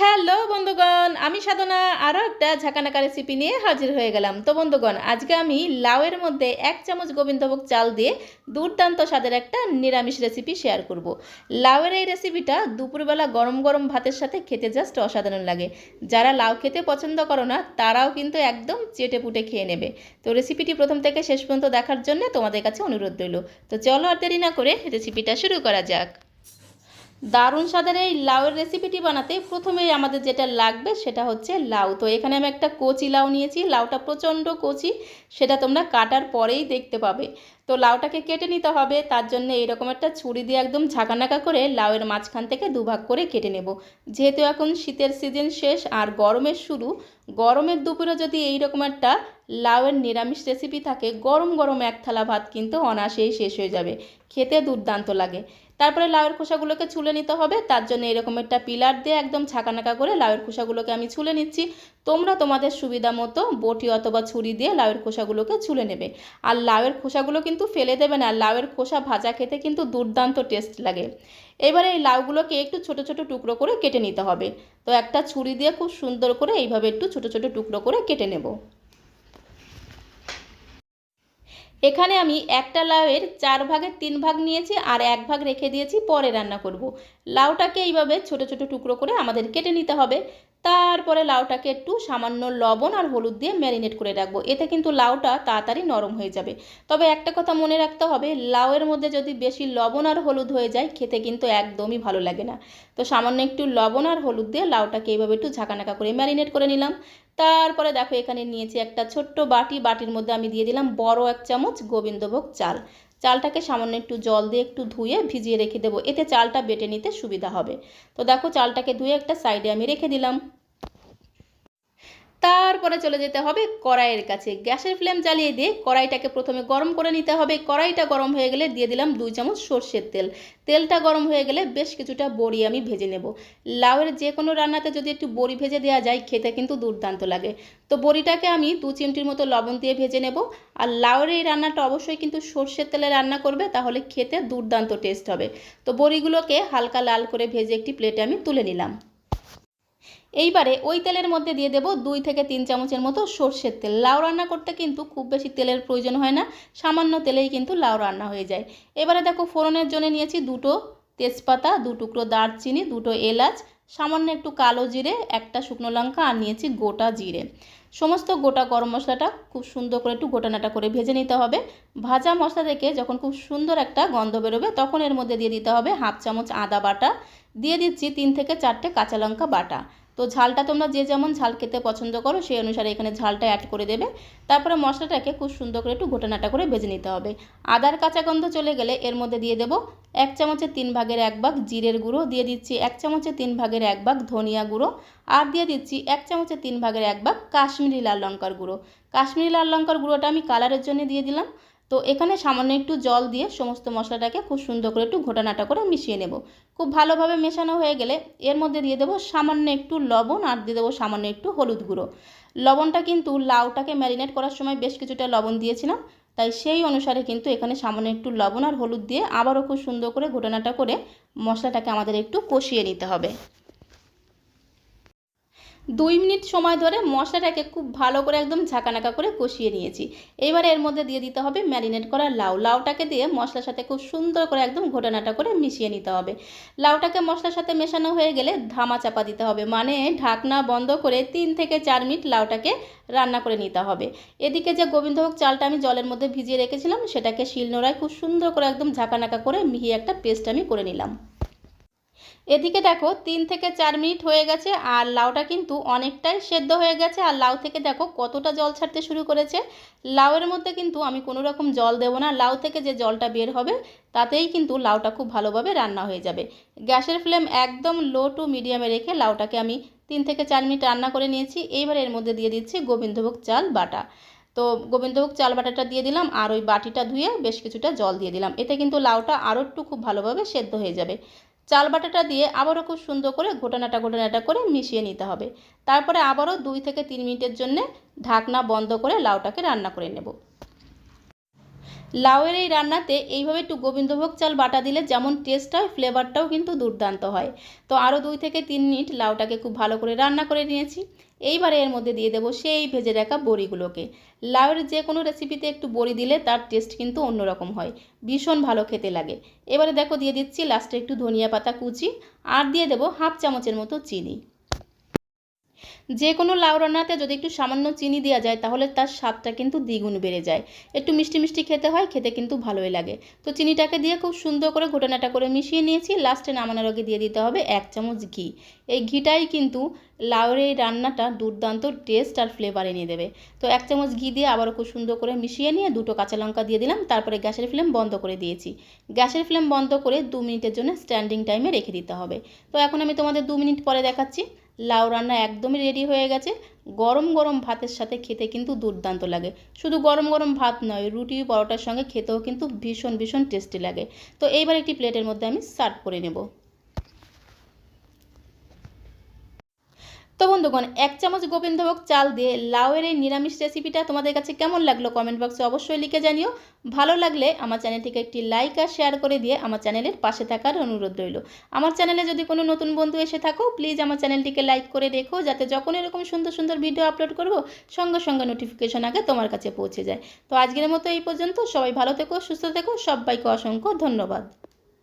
Hello বন্ধুগণ, আমি সাধনা, আরও একটা ঝাঁকানাকা রেসিপি নিয়ে হাজির হয়ে গেলাম। তো বন্ধুগণ, আজকে আমি লাউয়ের মধ্যে এক চামচ গোবিন্দভোগ চাল দিয়ে দুর্দান্ত স্বাদের একটা নিরামিষ রেসিপি শেয়ার করব। লাউয়ের এই রেসিপিটা দুপুরবেলা গরম গরম ভাতের সাথে খেতে জাস্ট অসাধারণ লাগে। যারা লাউ খেতে পছন্দ করো না, তারাও কিন্তু একদম চেটে পুটে খেয়ে নেবে। তো রেসিপিটি প্রথম থেকে শেষ পর্যন্ত দেখার জন্য তোমাদের কাছে অনুরোধ রইল। তো চলো আর দেরি না করে রেসিপিটা শুরু করা যাক। দারুণ স্বাদের এই লাউয়ের রেসিপিটি বানাতে প্রথমেই আমাদের যেটা লাগবে সেটা হচ্ছে লাউ। তো এখানে আমি একটা কচি লাউ নিয়েছি। লাউটা প্রচণ্ড কচি, সেটা তোমরা কাটার পরেই দেখতে পাবে। তো লাউটাকে কেটে নিতে হবে, তার জন্য এরকম একটা ছুরি দিয়ে একদম ঝাঁকানাকা করে লাউয়ের মাঝখান থেকে দুভাগ করে কেটে নেব। যেহেতু এখন শীতের সিজন শেষ আর গরমের শুরু, গরমের দুপুরে যদি এইরকম একটা লাউয়ের নিরামিষ রেসিপি থাকে, গরম গরম এক থালা ভাত কিন্তু অনায়াসেই শেষ হয়ে যাবে। খেতে দুর্দান্ত লাগে। তারপরে লাউয়ের খোসাগুলোকে ছুলে নিতে হবে। তার জন্য এরকম একটা পিলার দিয়ে একদম ছাকানাকা করে লাউয়ের খোসাগুলোকে আমি ছুলে নিচ্ছি। তোমরা তোমাদের সুবিধা মতো বটি অথবা ছুরি দিয়ে লাউয়ের খোসাগুলোকে ছুলে নেবে। আর লাউয়ের খোসাগুলো কিন্তু ফেলে দেবে না। লাউয়ের খোসা ভাজা খেতে কিন্তু দুর্দান্ত টেস্ট লাগে। এবারে এই লাউগুলোকে একটু ছোট ছোট টুকরো করে কেটে নিতে হবে। তো একটা ছুরি দিয়ে খুব সুন্দর করে এইভাবে একটু ছোট ছোট টুকরো করে কেটে নেব। এখানে আমি একটা লাউয়ের চার ভাগের তিন ভাগ নিয়েছি আর এক ভাগ রেখে দিয়েছি, পরে রান্না করব। লাউটাকে এইভাবে ছোট ছোট টুকরো করে আমাদের কেটে নিতে হবে তারপরে লাউটাকে একটু সামান্য লবণ আর হলুদ দিয়ে ম্যারিনেট করে রাখব। এতে কিন্তু লাউটা তাড়াতাড়ি নরম হয়ে যাবে। তবে একটা কথা মনে রাখতে হবে, লাউয়ের মধ্যে যদি বেশি লবণ আর হলুদ হয়ে যায়, খেতে কিন্তু একদমই ভালো লাগে না। তো সামান্য একটু লবণ আর হলুদ দিয়ে লাউটাকে এইভাবে একটু ঝাঁকানাকা করে ম্যারিনেট করে নিলাম। তারপরে দেখো, এখানে নিয়েছি একটা ছোট্ট বাটি। বাটির মধ্যে আমি দিয়ে দিলাম বড় এক চামচ গোবিন্দভোগ চাল। চালটাকে সামান্য একটু জল দিয়ে একটু ধুয়ে ভিজিয়ে রেখে দেবো। এতে চালটা বেটে নিতে সুবিধা হবে। তো দেখো, চালটাকে ধুয়ে একটা সাইডে আমি রেখে দিলাম। তারপরে চলে যেতে হবে কড়াইয়ের কাছে। গ্যাসের ফ্লেম জ্বালিয়ে দিয়ে কড়াইটাকে প্রথমে গরম করে নিতে হবে। কড়াইটা গরম হয়ে গেলে দিয়ে দিলাম দুই চামচ সর্ষের তেল। তেলটা গরম হয়ে গেলে বেশ কিছুটা বড়ি আমি ভেজে নেব। লাউয়ের যে কোনো রান্নাতে যদি একটু বড়ি ভেজে দেওয়া যায়, খেতে কিন্তু দুর্দান্ত লাগে। তো বড়িটাকে আমি দু চিমটির মতো লবণ দিয়ে ভেজে নেব। আর লাউয়ের এই রান্নাটা অবশ্যই কিন্তু সর্ষের তেলে রান্না করবে, তাহলে খেতে দুর্দান্ত টেস্ট হবে। তো বড়িগুলোকে হালকা লাল করে ভেজে একটি প্লেটে আমি তুলে নিলাম। এইবারে ওই তেলের মধ্যে দিয়ে দেবো দুই থেকে তিন চামচের মতো সর্ষের তেল। লাউ রান্না করতে কিন্তু খুব বেশি তেলের প্রয়োজন হয় না, সামান্য তেলেই কিন্তু লাউ রান্না হয়ে যায়। এবারে দেখো ফোড়নের জন্য নিয়েছি দুটো তেজপাতা, দু টুকরো দারচিনি, দুটো এলাচ, সামান্য একটু কালো জিরে, একটা শুকনো লঙ্কা আর নিয়েছি গোটা জিরে। সমস্ত গোটা গরম মশলাটা খুব সুন্দর করে একটু গোটানাটা করে ভেজে নিতে হবে। ভাজা মশলা থেকে যখন খুব সুন্দর একটা গন্ধ বেরোবে, তখন এর মধ্যে দিয়ে দিতে হবে হাফ চামচ আদা বাটা। দিয়ে দিচ্ছি তিন থেকে চারটে কাঁচা লঙ্কা বাটা। তো ঝালটা তোমরা যে যেমন ঝাল খেতে পছন্দ করো, সেই অনুসারে এখানে ঝালটা অ্যাড করে দেবে। তারপরে মশলাটাকে খুব সুন্দর করে একটু ঘোটানাটা করে ভেজে নিতে হবে। আদার কাঁচা গন্ধ চলে গেলে এর মধ্যে দিয়ে দেবো এক চামচের তিন ভাগের এক ভাগ জিরের গুঁড়ো, দিয়ে দিচ্ছি এক চামচের তিন ভাগের এক ভাগ ধনিয়া গুঁড়ো, আর দিয়ে দিচ্ছি এক চামচের তিন ভাগের এক ভাগ কাশ্মীরি লাল লঙ্কার গুঁড়ো। কাশ্মীরি লাল লঙ্কার গুঁড়োটা আমি কালারের জন্য দিয়ে দিলাম। তো এখানে সামান্য একটু জল দিয়ে সমস্ত মশলাটাকে খুব সুন্দর করে একটু ঘোটানাটা করে মিশিয়ে নেব। খুব ভালোভাবে মেশানো হয়ে গেলে এর মধ্যে দিয়ে দেবো সামান্য একটু লবণ আর দিয়ে দেবো সামান্য একটু হলুদ গুঁড়ো। লবণটা কিন্তু লাউটাকে ম্যারিনেট করার সময় বেশ কিছুটা লবণ দিয়েছিলাম, তাই সেই অনুসারে কিন্তু এখানে সামান্য একটু লবণ আর হলুদ দিয়ে আবারও খুব সুন্দর করে ঘোটানাটা করে মশলাটাকে আমাদের একটু কষিয়ে নিতে হবে। দুই মিনিট সময় ধরে মশলাটাকে খুব ভালো করে একদম ঝাঁকানাকা করে কষিয়ে নিয়েছি। এবারে এর মধ্যে দিয়ে দিতে হবে ম্যারিনেট করা লাউ। লাউটাকে দিয়ে মশলার সাথে খুব সুন্দর করে একদম ঘোটানাটা করে মিশিয়ে নিতে হবে। লাউটাকে মশলার সাথে মেশানো হয়ে গেলে ধামা চাপা দিতে হবে মানে ঢাকনা বন্ধ করে তিন থেকে চার মিনিট লাউটাকে রান্না করে নিতে হবে। এদিকে যে গোবিন্দভোগ চালটা আমি জলের মধ্যে ভিজিয়ে রেখেছিলাম, সেটাকে শিলনোড়ায় খুব সুন্দর করে একদম ঝাঁকানাকা করে মিহি একটা পেস্ট আমি করে নিলাম। এদিকে দেখো, তিন থেকে চার মিনিট হয়ে গেছে আর লাউটা কিন্তু অনেকটাই সেদ্ধ হয়ে গেছে আর লাউ থেকে দেখো কতটা জল ছাড়তে শুরু করেছে। লাউয়ের মধ্যে কিন্তু আমি কোনো রকম জল দেবো না, লাউ থেকে যে জলটা বের হবে তাতেই কিন্তু লাউটা খুব ভালোভাবে রান্না হয়ে যাবে। গ্যাসের ফ্লেম একদম লো টু মিডিয়ামে রেখে লাউটাকে আমি তিন থেকে চার মিনিট রান্না করে নিয়েছি। এইবার এর মধ্যে দিয়ে দিচ্ছি গোবিন্দভোগ চাল বাটা। তো গোবিন্দভোগ চাল বাটাটা দিয়ে দিলাম আর ওই বাটিটা ধুয়ে বেশ কিছুটা জল দিয়ে দিলাম। এতে কিন্তু লাউটা আরও একটু খুব ভালোভাবে সেদ্ধ হয়ে যাবে। চাল বাটাটা দিয়ে আবারও খুব সুন্দর করে ঘোটানাটা ঘোটানাটা করে মিশিয়ে নিতে হবে। তারপরে আবারও দুই থেকে তিন মিনিটের জন্যে ঢাকনা বন্ধ করে লাউটাকে রান্না করে নেব। লাউয়ের এই রান্নাতে এইভাবে একটু গোবিন্দভোগ চাল বাটা দিলে যেমন টেস্ট হয় ফ্লেভারটাও কিন্তু দুর্দান্ত হয়। তো আরও দুই থেকে তিন মিনিট লাউটাকে খুব ভালো করে রান্না করে নিয়েছি। এইবারে এর মধ্যে দিয়ে দেবো সেই ভেজে রাখা বড়িগুলোকে। লাউয়ের যে কোনো রেসিপিতে একটু বড়ি দিলে তার টেস্ট কিন্তু অন্যরকম হয়, ভীষণ ভালো খেতে লাগে। এবারে দেখো দিয়ে দিচ্ছি লাস্টে একটু ধনিয়া পাতা কুচি, আর দিয়ে দেবো হাফ চামচের মতো চিনি। যে কোনো লাউ রান্নাতে যদি একটু সামান্য চিনি দেওয়া যায়, তাহলে তার স্বাদটা কিন্তু দ্বিগুণ বেড়ে যায়। একটু মিষ্টি মিষ্টি খেতে হয়, খেতে কিন্তু ভালোই লাগে। তো চিনিটাকে দিয়ে খুব সুন্দর করে ঘটনাটা করে মিশিয়ে নিয়েছি, লাস্টে নামানোর আগে দিয়ে দিতে হবে এক চামচ ঘি। এই ঘিটাই কিন্তু লাউয়ের এই রান্নাটা দুর্দান্ত টেস্ট আর ফ্লেভার এনে দেবে। তো এক চামচ ঘি দিয়ে আবারও খুব সুন্দর করে মিশিয়ে নিয়ে দুটো কাঁচা লঙ্কা দিয়ে দিলাম, তারপরে গ্যাসের ফ্লেম বন্ধ করে দিয়েছি। গ্যাসের ফ্লেম বন্ধ করে দু মিনিটের জন্য স্ট্যান্ডিং টাইমে রেখে দিতে হবে। তো এখন আমি তোমাদের দু মিনিট পরে দেখাচ্ছি। লাউ রান্না একদমই রেডি হয়ে গেছে। গরম গরম ভাতের সাথে খেতে কিন্তু দুর্দান্ত লাগে। শুধু গরম গরম ভাত নয়, রুটি, পরোটার সঙ্গে খেতেও কিন্তু ভীষণ ভীষণ টেস্টি লাগে। তো এইবার একটি প্লেটের মধ্যে আমি সার্ভ করে নেব। তো বন্ধুগণ, এক চামচ গোবিন্দভোগ চাল দিয়ে লাউয়ের এই নিরামিষ রেসিপিটা তোমাদের কাছে কেমন লাগল কমেন্ট বক্সে অবশ্যই লিখে জানিও। ভালো লাগলে আমার চ্যানেলটিকে একটি লাইক আর শেয়ার করে দিয়ে আমার চ্যানেলের পাশে থাকার অনুরোধ রইল। আমার চ্যানেলে যদি কোনো নতুন বন্ধু এসে থাকো প্লিজ আমার চ্যানেলটিকে লাইক করে দেখো যাতে যখন এরকম সুন্দর সুন্দর ভিডিও আপলোড করব, সঙ্গে সঙ্গে নোটিফিকেশন আগে তোমার কাছে পৌঁছে যায়। তো আজকের মতো এই পর্যন্ত, সবাই ভালো থেকো, সুস্থ থেকো, সবাইকে অসংখ্য ধন্যবাদ।